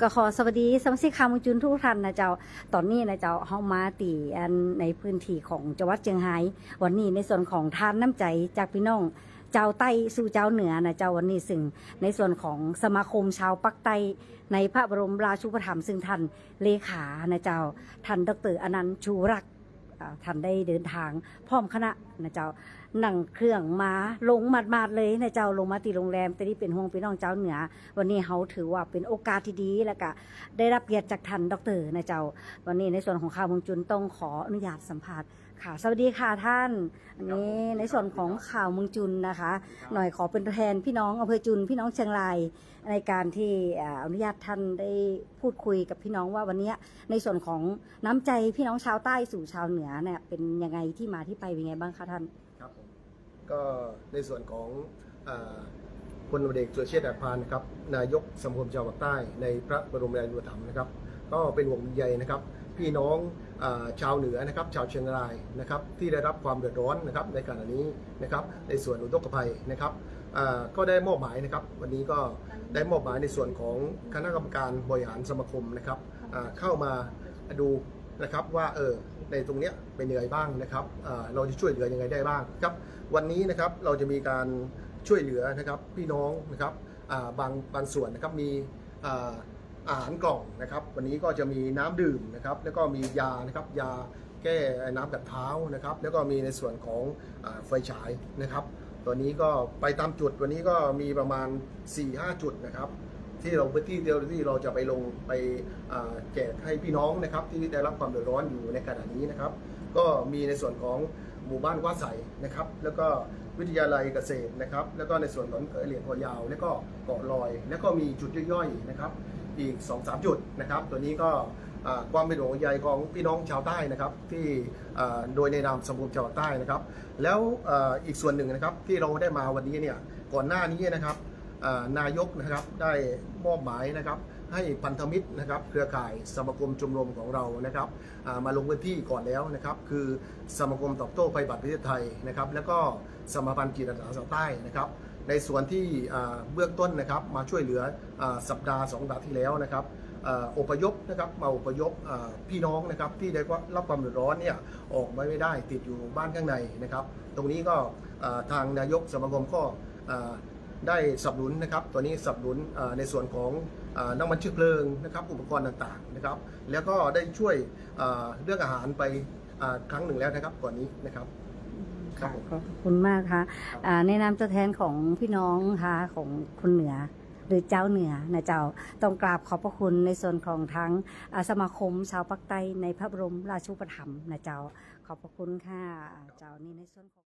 ก็ขอสวัสดีสมาชิกคามุจุนทุกท่านนะเจ้า ตอนนี้นะเจ้าเฮามาตีอันในพื้นที่ของจังหวัดเชียงราย วันนี้ในส่วนของทานน้ำใจจากพี่น้องเจ้าใต้สู่เจ้าเหนือนะเจ้าวันนี้ซึ่งในส่วนของสมาคมชาวปักใต้ในพระบรมราชูปถัมภ์ซึ่งท่านเลขานะเจ้าท่านดรอนันต์ชูรักษ ท่านได้เดินทางพร้อมคณะนะเจ้านั่งเครื่องมาลงมาดมาดเลยนะเจ้าลงมาตีโรงแรมแต่นี่เป็นห่วงพี่น้องเจ้าเหนือ วันนี้เขาถือว่าเป็นโอกาสที่ดีแล้วก็ได้รับเกียรติจากท่านดรนะเจ้า วันนี้ในส่วนของข่าวเมองจุนต้องขออนุญาตสัมภาษณ์ ค่ะสวัสดีค่ะท่าน อันนี้ในส่วนของข่าวเมืองจุนนะคะ หน่อยขอเป็นตัวแทนพี่น้องอำเภอจุนพี่น้องเชียงรายในการที่อ่าอนุญาตท่านได้พูดคุยกับพี่น้องว่าวันนี้ในส่วนของน้ำใจพี่น้องชาวใต้สู่ชาวเหนือเนี่ยเป็นยังไงที่มาที่ไปเป็นไงบ้างคะท่านครับผมก็ในส่วนของอาพลตำรวจเอกสุรเชษฐ์หักพานนะครับนายกสมาคมชาวภาคใต้ในพระบรมราชูปถัมภ์นะครับ ก็เป็นห่วงใยนะครับ พี่น้องอชาวเหนือนะครับชาวเชียงรายนะครับที่ได้รับความเดือดร้อนนะครับในขณะนี้นะครับในส่วนอุทกภัยนะครับก็ได้มอบหมายนะครับ วันนี้ก็ได้มอบหมายในส่วนของคณะกรรมการบริหารสมาคมนะครับเข้ามาดูนะครับว่าเออในตรงเนี้ยเป็นยังไงบ้างนะครับเราจะช่วยเหลือยังไงได้บ้างครับวันนี้นะครับเราจะมีการช่วยเหลือนะครับพี่น้องนะครับบางบางส่วนนะครับมี อ่าหารกล่องนะครับ วันนี้ก็จะมีน้ำดื่มนะครับ แล้วก็มียานะครับ ยาแก้น้ำกัดเท้านะครับ แล้วก็มีในส่วนของอไฟฉายนะครับตัวนี้ก็ไปตามจุดวันนี้ก็มีประมาณ 4-5 จุดนะครับ ที่เราพื้นที่เดียวที่เราจะไปลงไปแจกให้พี่น้องนะครับที่ได้รับความเดือดร้อนอยู่ในขณะนี้นะครับ ก็มีในส่วนของหมู่บ้านว่าใสนะครับ แล้วก็วิทยาลัยเกษตรนะครับ แล้วก็ในส่วนของเหรียญคอยาว แล้วก็เกาะลอย แล้วก็มีจุดย่อยๆนะครับ อีก 2-3 จุดนะครับ ตัวนี้ก็ความเป็นห่วงใยของพี่น้องชาวใต้นะครับที่โดยในนามสมาคมชาวใต้นะครับ แล้วอ,อีกส่วนหนึ่งนะครับที่เราได้มาวันนี้เนี่ยก่อนหน้านี้นะครับนายกนะครับได้มอบหมายนะครับให้พันธมิตรนะครับเครือข่ายสมาคมชมรมของเรานะครับมาลงพื้นที่ก่อนแล้วนะครับ คือสมาคมตอบโต้ภัยบัตรประเทศไทยนะครับ แล้วก็สมาพันธ์จิตอาสาสาวใต้นะครับ ในส่วนที่เบื้องต้นนะครับมาช่วยเหลืออสัปดาห์สองสัปดาห์ที่แล้วนะครับอ่าอพยพนะครับมาอพยพพี่น้องนะครับที่ได้รับความเดือดร้อนเนี่ยออกมาไม่ได้ติดอยู่บ้านข้างในนะครับ ตรงนี้ก็ทางนายกสมาคมก็ได้สนับสนุนนะครับตัวนี้สนับสนุนในส่วนของอน้ำมันเชื้อเพลิงนะครับอุปกรณ์ต่างๆนะครับ แล้วก็ได้ช่วยเรื่องอาหารไปครั้งหนึ่งแล้วนะครับก่อนนี้นะครับ ครับผม ขอบคุณมากค่ะอ่าในนามตัวแทนของพี่น้องค่ะของคนเหนือ หรือเจ้าเหนือนะเจ้าต้องกราบขอบพระคุณในส่วนของทั้งอ่าสมาคมชาวปักใต้ในพระบรมราชูปถัมภ์นะเจ้าขอบพระคุณค่ะเจ้านี่ในส่วนของ